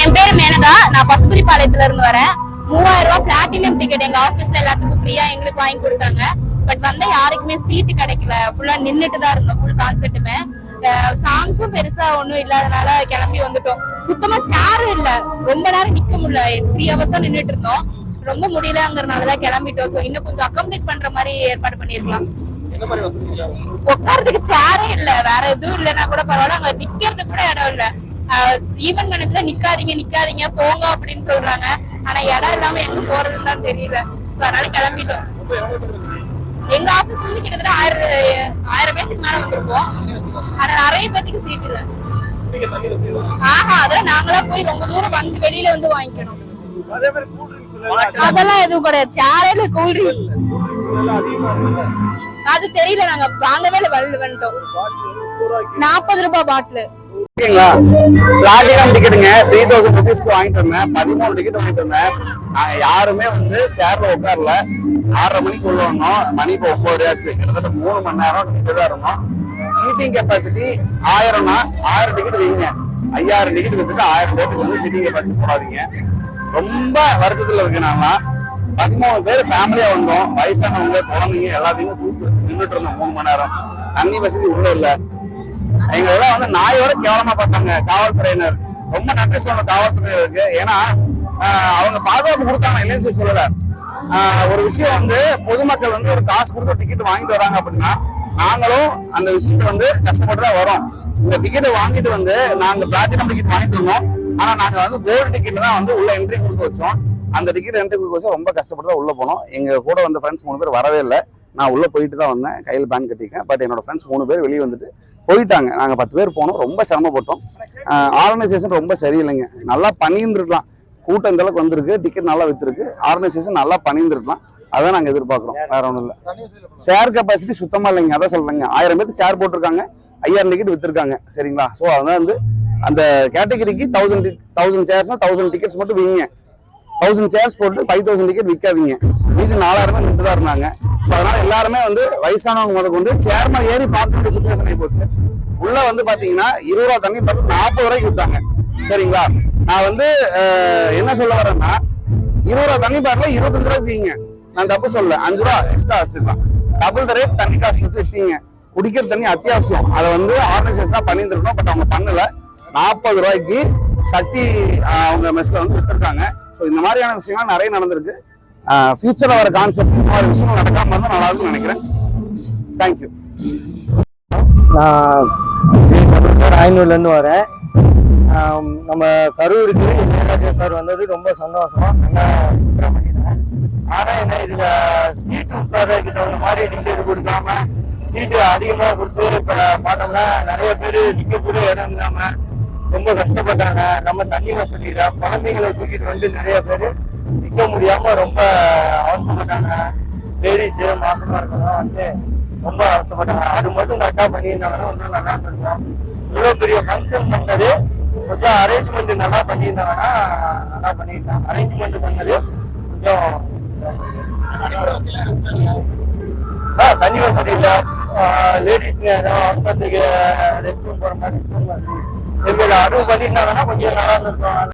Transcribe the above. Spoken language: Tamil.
என் பேரு மேனகா. நான் பசுபுரிப்பாளையத்துல இருந்து வரேன். மூவாயிரம் ரூபாய் பிளாட்டினம் டிக்கெட் எங்க ஆபீஸ்ல எல்லாத்துக்கும் ஃப்ரீயா எங்களுக்கு வாங்கி கொடுத்தாங்க. பட் வந்து யாருக்குமே சீட்டு கிடைக்கல. ஃபுல்லா நின்னுட்டு தான் இருந்தோம். ஃபுல் கான்செர்ட்டுமே சாங்ஸும் பெருசா ஒண்ணும் இல்லாதனால கிளம்பி வந்துட்டோம். சுத்தமா சேரும் இல்ல. ரொம்ப நேரம் நிக்க முடியல. த்ரீ ஹவர்ஸா நின்னுட்டு இருந்தோம். ரொம்ப முடியலங்கிறனாலதான் கிளம்பிட்டோம். So இன்னும் கொஞ்சம் அக்காமடேட் பண்ற மாதிரி ஏற்பாடு பண்ணிருக்கலாம் உட்கார்றதுக்கு சேரே இல்ல. வேற எதுவும் இல்லைன்னா கூட பரவாயில்ல. அங்க நிக்கிறதுக்கு கூட இடம் இல்ல. ஈவன் கணக்குல நிக்காதீங்க நிக்காதீங்க போங்க அப்படின்னு சொல்றாங்க. ஆனா இடம் இல்லாம எங்க போறதுன்னு தான் தெரியல. சோ அதனால கிளம்பிட்டோம். எங்க ஆபீஸ் வந்து கிட்டத்தட்ட ஆயிரம் ஆயிரம் பேருக்கு மேல வந்திருப்போம் ஆனா நிறைய பேருக்கு சீட் இல்ல. ஆஹா அதெல்லாம் நாங்களா போய் ரொம்ப தூரம் வந்து வெளியில வந்து வாங்கிக்கணும். அதெல்லாம் எதுவும் கிடையாது. சேரே இல்ல கூல் ட்ரிங்க்ஸ் அது தெரியல நாங்க வாங்கவே இல்ல வந்துட்டோம். நாற்பது ரூபாய் பாட்டில் ஓகேங்களா? பிளாட்டினம் டிக்கெட்டுங்க த்ரீ தௌசண்ட் ருபீஸ்க்கு வாங்கிட்டு வந்தேன். பதிமூணு டிக்கெட் வாங்கிட்டு வந்தேன். நாங்க யாருமே வந்து சேர்ல உட்காரல. ஆறரை மணிக்கு உள்ள வந்தோம். மணி இப்போ ஒன்பது ஆச்சு. கிட்டத்தட்ட மூணு மணி நேரம் தான் இருந்தோம். சீட்டிங் கெப்பாசிட்டி ஆயிரம்னா ஆயிரம் டிக்கெட் வைங்க. ஐயாயிரம் டிக்கெட் வித்துட்டு ஆயிரம் பேருக்கு வந்து சீட்டிங் கெப்பாசிட்டி போடாதீங்க. ரொம்ப வருத்தத்துல இருக்கு நான்லாம். பதிமூணு பேர் ஃபேமிலியா வந்தோம். வயசானவங்க குழந்தைங்க எல்லாத்தையுமே தூக்கி வச்சு நின்றுட்டு இருந்தோம் மூணு மணி நேரம். தண்ணி வசதி உள்ள இல்லை. எங்களெல்லாம் வந்து நாயோட கேவலமா பார்த்தாங்க காவல்துறையினர். ரொம்ப நன்றி சொல்லணும் காவல்துறையினருக்கு. ஏன்னா அவங்க பாதுகாப்பு கொடுத்தாங்க இல்லைன்னு சொல்லல. ஒரு விஷயம் வந்து பொதுமக்கள் வந்து ஒரு காசு கொடுத்து டிக்கெட் வாங்கிட்டு வராங்க அப்படின்னா நாங்களும் அந்த விஷயத்தை வந்து கஷ்டப்பட்டு தான் வரோம். இந்த டிக்கெட்டை வாங்கிட்டு வந்து நாங்க பிளாட்டினம் டிக்கெட் வாங்கிட்டு இருந்தோம் ஆனா நாங்க வந்து கோல்டு டிக்கெட் தான் வந்து உள்ள என்ட்ரி கொடுக்க வச்சோம். அந்த டிக்கெட் என்ட்ரி கொடுக்க வச்சு ரொம்ப கஷ்டப்பட்டு தான் உள்ள போனோம். எங்க கூட வந்த ஃப்ரெண்ட்ஸ் மூணு பேர் வரவே இல்லை. நான் உள்ள போயிட்டு தான் வந்தேன். கையில் பேன் கட்டிக்கேன் பட் என்னோட ஃப்ரெண்ட்ஸ் மூணு பேர் வெளியே வந்துட்டு போயிட்டாங்க. நாங்கள் பத்து பேர் போனோம். ரொம்ப சிரமப்பட்டோம். ஆர்கனைசேஷன் ரொம்ப சரியில்லைங்க. நல்லா பண்ணியிருந்துருக்கலாம் கூட்டம் இந்த அளவுக்கு வந்திருக்கு. டிக்கெட் நல்லா வித்துருக்கு. ஆர்கனைசேஷன் நல்லா பண்ணியிருந்துருக்கலாம் அதான் நாங்கள் எதிர்பார்க்குறோம். வேற ஒன்றும் இல்லை. சேர் கெப்பாசிட்டி சுத்தமாக இல்லைங்க. அதான் சொல்றேங்க. ஆயிரம் பேருக்கு சேர் போட்டிருக்காங்க. ஐயாயிரம் டிக்கெட் வித்துருக்காங்க. சரிங்களா? ஸோ அதான் வந்து அந்த கேட்டகரிக்கு தௌசண்ட் தௌசண்ட் சேர்ஸ்னா தௌசண்ட் டிக்கெட்ஸ் மட்டும் விங்க. தௌசண்ட் சேர்ஸ் போட்டு ஃபைவ் தௌசண்ட் டிக்கெட் விற்காதீங்க மீதி நாலாயிரம் தான் நின்று தான் இருந்தாங்க. ஸோ அதனால எல்லாருமே வந்து வயசானவங்க முத கொண்டு சேர்மன் ஏறி பார்க்க வேண்டிய சுச்சுவேஷன் ஆகி போச்சு. உள்ள வந்து பாத்தீங்கன்னா இருபது ரூபா தண்ணி பார்த்து நாற்பது ரூபாய்க்கு வித்தாங்க சரிங்களா? நான் வந்து என்ன சொல்ல வரேன்னா இருபது ரூபா தண்ணி பாட்டில் இருபத்தஞ்சு ரூபாய்க்கு விங்க நான் தப்பு சொல்ல அஞ்சு ரூபா எக்ஸ்ட்ரா வச்சுக்கலாம் டபுள் த ரேட் தண்ணி காஸ்ட் வச்சு வித்தீங்க. குடிக்கிற தண்ணி அத்தியாவசியம். அதை வந்து ஆர்கனைசேஷன் தான் பண்ணியிருந்திருக்கணும் பட் அவங்க பண்ணல. நாற்பது ரூபாய்க்கு சக்தி அவங்க மெஸ்ல வந்து வித்துருக்காங்க. ஸோ இந்த மாதிரியான விஷயங்கள் நிறைய நடந்திருக்கு. ஃபியூச்சரில் வர கான்செப்ட் இந்த மாதிரி விஷயங்கள் நடக்காம இருந்தால் நல்லா இருக்கும்னு நினைக்கிறேன். தேங்க்யூ நான் ஐநூறுலேருந்து வரேன். நம்ம கரூருக்கு இளையராஜா சார் வந்தது ரொம்ப சந்தோஷமா நல்லா சூப்பரா பண்ணிட்டாங்க. ஆனால் என்ன இதில் சீட்டு உட்கார்றதுக்கு தகுந்த மாதிரி டிக்கெட் கொடுக்காம சீட்டு அதிகமாக கொடுத்து இப்போ பார்த்தோம்னா நிறைய பேர் நிற்கக்கூடிய இடம் இல்லாமல் ரொம்ப கஷ்டப்பட்டாங்க. நம்ம தண்ணி வசதி குழந்தைங்களை தூக்கிட்டு வந்து நிறைய பேர் நிற்க முடியாம ரொம்ப அவசரப்பட்டாங்க லேடிஸு மாசமா இருக்கணும் வந்து ரொம்ப அவசரப்பட்டாங்க அது மட்டும் கரெக்டாக பண்ணியிருந்தாங்கன்னா ஒன்றும் நல்லா இருந்திருக்கும். இவ்வளோ பெரிய ஃபங்க்ஷன் பண்ணது கொஞ்சம் அரேஞ்ச்மெண்ட் நல்லா பண்ணியிருந்தாங்கன்னா நல்லா பண்ணியிருந்தாங்க அரேஞ்ச்மெண்ட் பண்ணது கொஞ்சம் ஆ தண்ணி வசதி இல்லை. லேடிஸ்ங்க அவசரத்துக்கு ரெஸ்ட் ரூம் போகிற மாதிரி ரெஸ்ட் ரூம் வசதி. எங்களுக்கு அதுவும் பண்ணியிருந்தாங்கன்னா கொஞ்சம் நல்லா இருந்திருக்கும்.